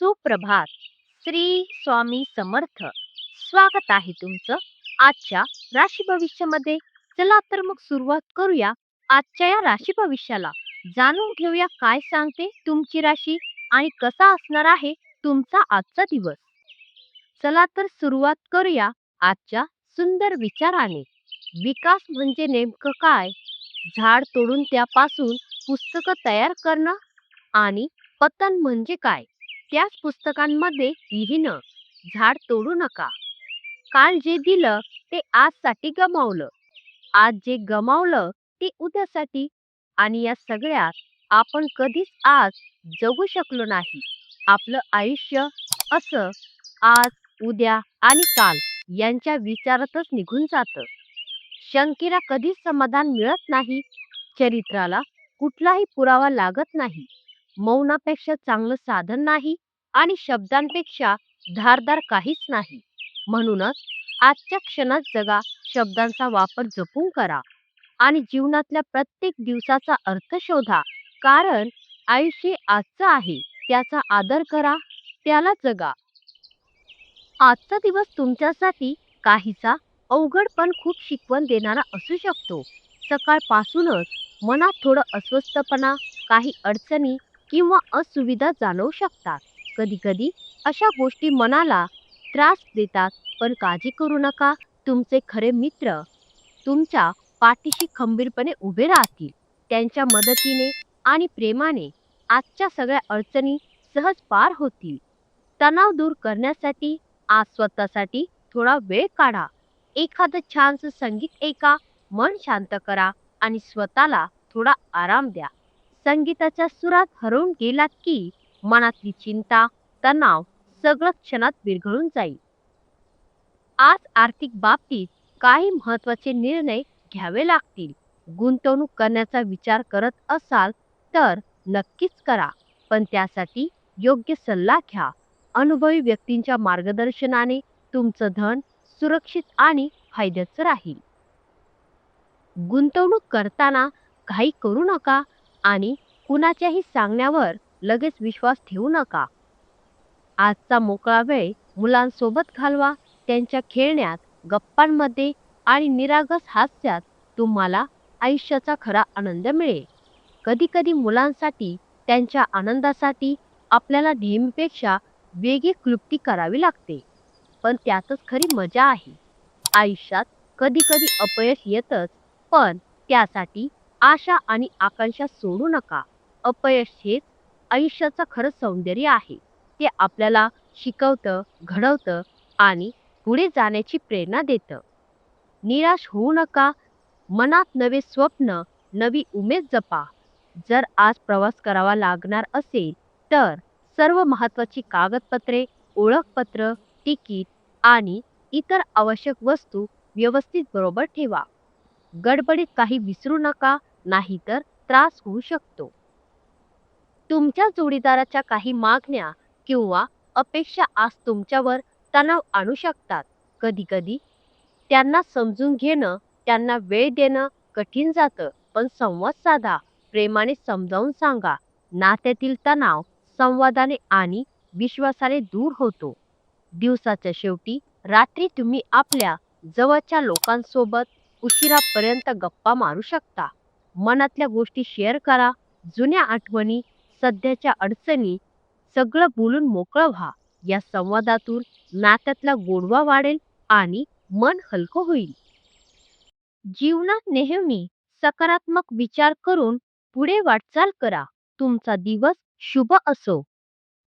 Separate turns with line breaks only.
सुप्रभात. श्री स्वामी समर्थ. स्वागत आहे तुमचं आजच्या राशी भविष्यामध्ये. चला तर मग सुरुवात करूया आजच्या या राशी भविष्याला. जाणून घेऊया काय सांगते तुमची राशी आणि कसा असणार आहे तुमचा आजचा दिवस. चला तर सुरुवात करूया आजच्या सुंदर विचाराने. विकास म्हणजे नेमकं काय? झाड तोडून त्यापासून पुस्तकं तयार करणं आणि पतन म्हणजे काय? त्याच पुस्तकांमध्ये लिहिणं झाड तोडू नका. काल जे दिलं ते आजसाठी गमावलं. आज जे गमावलं ते उद्यासाठी. आणि या सगळ्यात आपण कधीच आज जगू शकलो नाही. आपलं आयुष्य असं आज उद्या आणि काल यांच्या विचारातच निघून जातं. शंकेला कधीच समाधान मिळत नाही. चरित्राला कुठलाही पुरावा लागत नाही. मौनापेक्षा चांगलं साधन नाही. आणि शब्दांपेक्षा धारदार काहीच नाही. म्हणूनच आजच्या क्षणात जगा शब्दांचा वापर जपून करा आणि जीवनातल्या प्रत्येक दिवसाचा अर्थ शोधा. कारण आयुष्य आजचं आहे त्याचा आदर करा त्याला जगा. आजचा दिवस तुमच्यासाठी काहीसा अवघड पण खूप शिकवण देणारा असू शकतो. सकाळपासूनच मनात थोडं अस्वस्थपणा काही अडचणी किंवा असुविधा जाणवू शकतात. कधी कधी अशा गोष्टी मनाला त्रास देतात. पण काळजी करू नका. तुमचे खरे मित्र तुमच्या पाठीशी खंबीरपणे उभे राहतील. त्यांच्या मदतीने आणि प्रेमाने आजच्या सगळ्या अडचणी सहज पार होतील. तणाव दूर करण्यासाठी आज स्वतःसाठी थोडा वेळ काढा. एखादं छानसं संगीत ऐका मन शांत करा आणि स्वतःला थोडा आराम द्या. संगीताच्या सुरात हरवून गेलात की मनातली चिंता तणाव सगळं क्षणात विरघळून जाईल. आज आर्थिक बाबतीत काही महत्त्वाचे निर्णय घ्यावे लागतील. गुंतवणूक करण्याचा विचार करत असाल तर नक्कीच करा पण त्यासाठी योग्य सल्ला घ्या. अनुभवी व्यक्तींच्या मार्गदर्शनाने तुमचं धन सुरक्षित आणि फायद्याचं राहील. गुंतवणूक करताना घाई करू नका आणि कुणाच्याही सांगण्यावर लगेच विश्वास ठेवू नका. आजचा मोकळा वेळ मुलांसोबत घालवा त्यांच्या खेळण्यात गप्पांमध्ये आणि निरागस हास्यात तुम्हाला आयुष्याचा खरा आनंद मिळेल. कधीकधी मुलांसाठी त्यांच्या आनंदासाठी आपल्याला नेहमीपेक्षा वेगळी क्लुप्ती करावी लागते. पण त्यातच खरी मजा आहे. आयुष्यात कधीकधी अपयश येतच पण त्यासाठी आशा आणि आकांक्षा सोडू नका. अपयश हेच आयुष्याचं खरं सौंदर्य आहे. ते आपल्याला शिकवतं घडवतं आणि पुढे जाण्याची प्रेरणा देतं. निराश होऊ नका. मनात नवे स्वप्न नवी उमेद जपा. जर आज प्रवास करावा लागणार असेल तर सर्व महत्त्वाची कागदपत्रे ओळखपत्र तिकीट आणि इतर आवश्यक वस्तू व्यवस्थित बरोबर ठेवा. गडबडीत काही विसरू नका नाहीतर त्रास होऊ शकतो. तुमच्या जोडीदाराच्या काही मागण्या किंवा अपेक्षा आज तुमच्यावर तणाव आणू शकतात. कधी कधी त्यांना समजून घेणं त्यांना वेळ देणं कठीण जातं पण संवाद साधा प्रेमाने समजावून सांगा. नात्यातील तणाव संवादाने आणि विश्वासाने दूर होतो. दिवसाच्या शेवटी रात्री तुम्ही आपल्या जवळच्या लोकांसोबत उशिरापर्यंत गप्पा मारू शकता. मनातल्या गोष्टी शेअर करा. जुन्या आठवणी सध्याच्या अडचणी सगळं बोलून मोकळं व्हा. या संवादातून नात्यातला गोडवा वाढेल आणि मन हलकं होईल. जीवनात नेहमी सकारात्मक विचार करून पुढे वाटचाल करा. तुमचा दिवस शुभ असो.